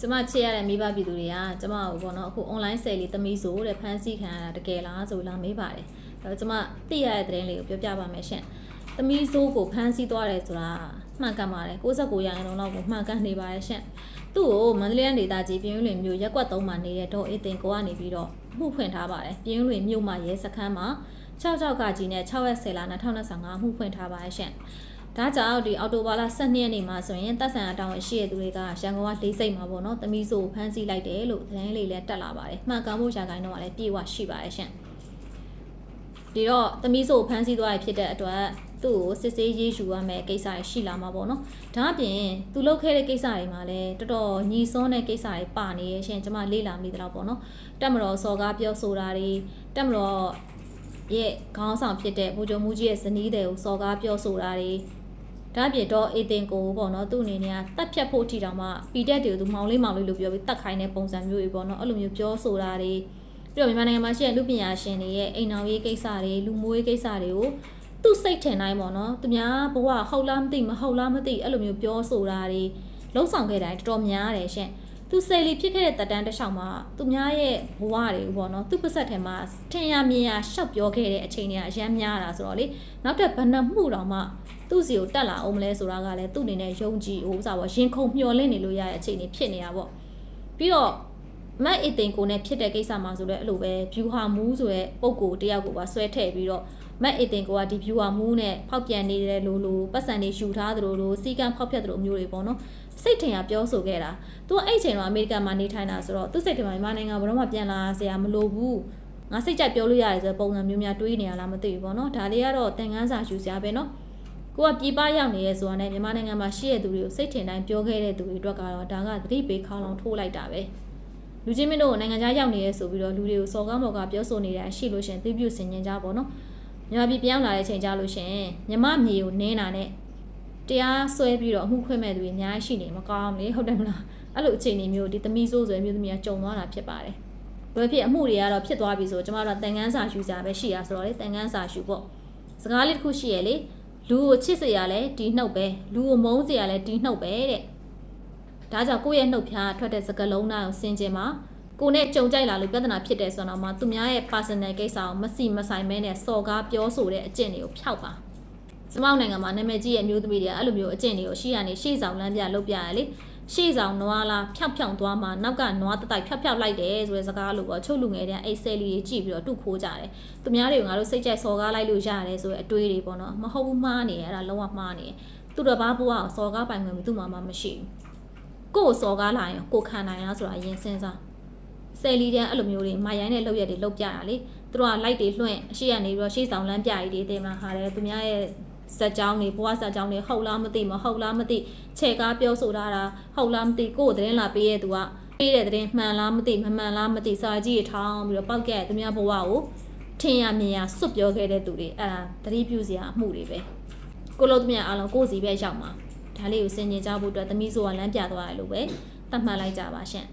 ကျမချစ်ရတဲ့မိဘပြည်သူတွေကကျမကိုပေါ့နော်အခု online sale လေးသမီးဆိုတဲ့ဖန်ဆီးခံရတာတကယ်လားဆိုလာမေးပါတယ်အဲ့တော့ကျမသိရတဲ့သတင်းလေးကိုပြောပြပါမယ်ရှင်သမီးဆိုးကိုဖမ်းဆီးသွားတယ်ဆိုတာမှန်ကန်ပါတယ်69ရာခိုင်နှုန်းလောက်ကိုမှန်ကန်နေပါတယ်ရှင်သူ့ကိုမန္တလေးဒေသကြီးပြင်းလွင်မြို့ရက်ကွက်3မှာနေတဲ့ဒေါ်အေးတင်ကိုကနေပြီးတော့မှုဖွင့်ထားပါတယ်ပြင်းလွင်မြို့မှာရဲစခန်းမှာ66ကကြီးနဲ့6ရက်10လ2025မှုဖွင့်ထားပါတယ်ရှင် ဒါကြောင့်ဒီအော်တိုဘာလ12ရက်နေ့မှာဆိုရင်တပ်ဆိုင်ရာတောင်းဝင်ရှိတဲ့သူတွေကရန်ကုန်ကလေးစိတ်မှာပေါ့နော်တမီးဆိုဖမ်းဆီးလိုက်တယ်လို့သတင်းလေးလည်းတက်လာပါတယ်မှန်ကန်မှုရာခိုင်တော့လည်းပြေဝရှိပါတယ်ရှင်ဒီတော့တမီးဆိုဖမ်းဆီးသွားရဖြစ်တဲ့အတွက်သူ့ကိုစစ်ဆေးရေးယူရမယ်ကိစ္စတွေရှိလာမှာပေါ့နော်ဒါအပြင်သူလုပ်ခဲ့တဲ့ကိစ္စတွေမှာလည်းတော်တော်ညီစွန်းတဲ့ကိစ္စတွေပါနေရဲ့ရှင်ကျွန်မလေ့လာမိသလောက်ပေါ့နော်တက်မတော်စော်ကားပြောဆိုတာတွေတက်မတော်ရဲ့ခေါင်းဆောင်ဖြစ်တဲ့ဘူဂျုံမူကြီးရဲ့ဇနီးတွေကိုစော်ကားပြောဆိုတာတွေ ဒါအပြင်တော့အေတင်ကိုပေါ့နော်သူ့အနေနဲ့ကတတ်ဖြတ်ဖို့ထီတောင်မှပီတက်တွေကိုသူမောင်လေးမောင်လေးလို့ပြောပြီးတတ်ခိုင်းတဲ့ပုံစံမျိုးတွေပေါ့နော်အဲ့လိုမျိုးပြောဆိုတာတွေပြီးတော့မြန်မာနိုင်ငံမှာရှိတဲ့လူပညာရှင်တွေရဲ့အိမ်အောင်ရေးကိစ္စတွေလူမျိုးရေးကိစ္စတွေကိုသူ့စိတ်ထင်တိုင်းပေါ့နော်သူများဘဝဟုတ်လားမသိမဟုတ်လားမသိအဲ့လိုမျိုးပြောဆိုတာတွေလှုပ်ဆောင်ခဲ့တိုင်းတော်တော်များတယ်ရှင် သူစိတ်လေးဖြစ်ခဲ့တဲ့တက်တန်းတစ်လျှောက်မှာသူများရဲ့ဘဝတွေပေါ့နော်သူ့ပါဆက်ထဲမှာထင်ရမြင်ရရှောက်ပြောခဲ့တဲ့အချိန်တွေကအရမ်းများတာဆိုတော့လေနောက်တစ်ဘဏ္ဍမှုတော်မှသူ့စီကိုတက်လာအောင်မလဲဆိုတာကလည်းသူ့အနေနဲ့ယုံကြည်ဟိုဥစားပေါ့ရင်ခုန်မျှော်လင့်နေလို့ရတဲ့အချိန်တွေဖြစ်နေတာပေါ့ပြီးတော့မတ်အတင်ကိုနဲ့ဖြစ်တဲ့ကိစ္စမှာဆိုလည်းအဲ့လိုပဲ view ဟာမူးဆိုတဲ့ပုံကိုတယောက်ကိုပါဆွဲထည့်ပြီးတော့ မတ်အတင်ကိုကဒီ view ဟာမူးနဲ့ဖောက်ပြန်နေတဲ့လိုလိုပတ်စံတွေယူထားသလိုလိုစီကံဖောက်ဖြတ်သလိုမျိုးတွေပေါ့နော်စိတ်ထင်ရပြောဆိုခဲ့တာသူကအဲ့အချိန်တော့အမေရိကန်မှာနေထိုင်တာဆိုတော့သူစိတ်ထဲမှာမြန်မာနိုင်ငံဘယ်တော့မှပြန်လာစရာမလိုဘူးငါစိတ်ကြိုက်ပြောလို့ရတယ်ဆိုတဲ့ပုံစံမျိုးများတွေးနေရလားမသိဘူးပေါ့နော်ဒါလေးကတော့သင်ခန်းစာယူစရာပဲနော်ကိုကပြည်ပရောက်နေရဲဆိုတာနဲ့မြန်မာနိုင်ငံမှာရှိတဲ့သူတွေကိုစိတ်ထင်တိုင်းပြောခဲ့တဲ့သူတွေအတွက်ကတော့ဒါကသတိပေးခေါင်းလောင်ထိုးလိုက်တာပဲလူချင်းမင်းတို့ကနိုင်ငံခြားရောက်နေရဲဆိုပြီးတော့လူတွေကိုစော်ကားမော်ကားပြောဆိုနေတဲ့အရှိလို့ရှရင်သိပြုစင်ញင်ကြပါတော့ မြန်မာပြည်ပြောင်းလာတဲ့အချိန်ကြလို့ရှရင်မြမမြေကိုနင်းတာနဲ့တရားစွဲပြီးတော့အမှုခွင့်မဲ့သူတွေအများကြီးရှိနေမကောင်းဘူးလေဟုတ်တယ်မလားအဲ့လိုအခြေအနေမျိုးဒီသမီးဆိုးဆိုမျိုးသမီးကကြုံသွားတာဖြစ်ပါတယ်ဘယ်ဖြစ်အမှုတွေကတော့ဖြစ်သွားပြီဆိုကျမတို့ကတန်ငန်းစာယူစရာပဲရှိရဆိုတော့လေတန်ငန်းစာယူပေါ့စကားလေးတစ်ခုရှိရလေလူကိုချစ်စရာလဲဒီနှုတ်ပဲလူကိုမုန်းစရာလဲဒီနှုတ်ပဲတဲ့ဒါကြောင့်ကိုယ့်ရဲ့နှုတ်ဖျားထွက်တဲ့စကားလုံးတိုင်းကိုစင်ကျင်မှာ ကိုနဲ့ကြုံကြိုက်လာလို့ပြဿနာဖြစ်တယ်ဆိုတော့မှသူများရဲ့ personal ကိစ္စကိုမစီမဆိုင်မဲနဲ့စော်ကားပြောဆိုတဲ့အကျင့်တွေကိုဖျောက်ပါစမောက်နိုင်ငံမှာနာမည်ကြီးရဲ့အမျိုးသမီးတွေကအဲ့လိုမျိုးအကျင့်တွေကိုရှေ့ကနေရှေ့ဆောင်လမ်းပြလုပ်ပြရလေရှေ့ဆောင်နွားလားဖြောက်ဖြောက်သွားမှနောက်ကနွားတတိုက်ဖြောက်ဖြောက်လိုက်တယ်ဆိုတဲ့စကားလို့ပေါ့ချုပ်လူငယ်တွေကအဲ့ဆယ်လီတွေကြည့်ပြီးတော့တုခိုးကြတယ်သူများတွေကိုငါတို့စိတ်ကြိုက်စော်ကားလိုက်လို့ရတယ်ဆိုတဲ့အတွေးတွေပေါ့နော်မဟုတ်ဘူးမှားနေရအဲ့ဒါလုံးဝမှားနေတယ်သူတော်ဘာဘွားကိုစော်ကားပိုင်ခွင့်သူ့မှာမှမရှိဘူးကိုယ်ကိုစော်ကားလာရင်ကိုယ်ခံနိုင်လားဆိုတာအရင်စဉ်းစား ဆယ်လီတန်းအဲ့လိုမျိုးတွေမရိုင်းတဲ့လောက်ရက်တွေလောက်ပြတာလေသူတို့ကလိုက်တွေလွှင့်အရှိကနေပြီးတော့ရှေ့ဆောင်လမ်းပြကြီးတွေတင်မှာဟာတယ်သူများရဲ့စက်ကြောင်းတွေဘွားစက်ကြောင်းတွေဟုတ်လားမသိမဟုတ်လားမသိခြေကားပြောဆိုထားတာဟုတ်လားမသိကိုယ်သတင်းလာပေးရဲ့သူကပေးတဲ့သတင်းမှန်လားမသိမမှန်လားမသိစာကြီးတွေထောင်းပြီးတော့ပောက်ကဲသူများဘဝကိုထင်ရမြင်ရစွတ်ပြောခဲ့တဲ့သူတွေအဲ့ဒါသတိပြုစရာအမှုတွေပဲကိုလို့သူများအားလုံးကိုယ်စီပဲရောက်မှာဒါလေးကိုစင်ကျင်ကြဖို့အတွက်သမီးဆိုကလမ်းပြသွားတယ်လို့ပဲသတ်မှတ်လိုက်ကြပါရှင့်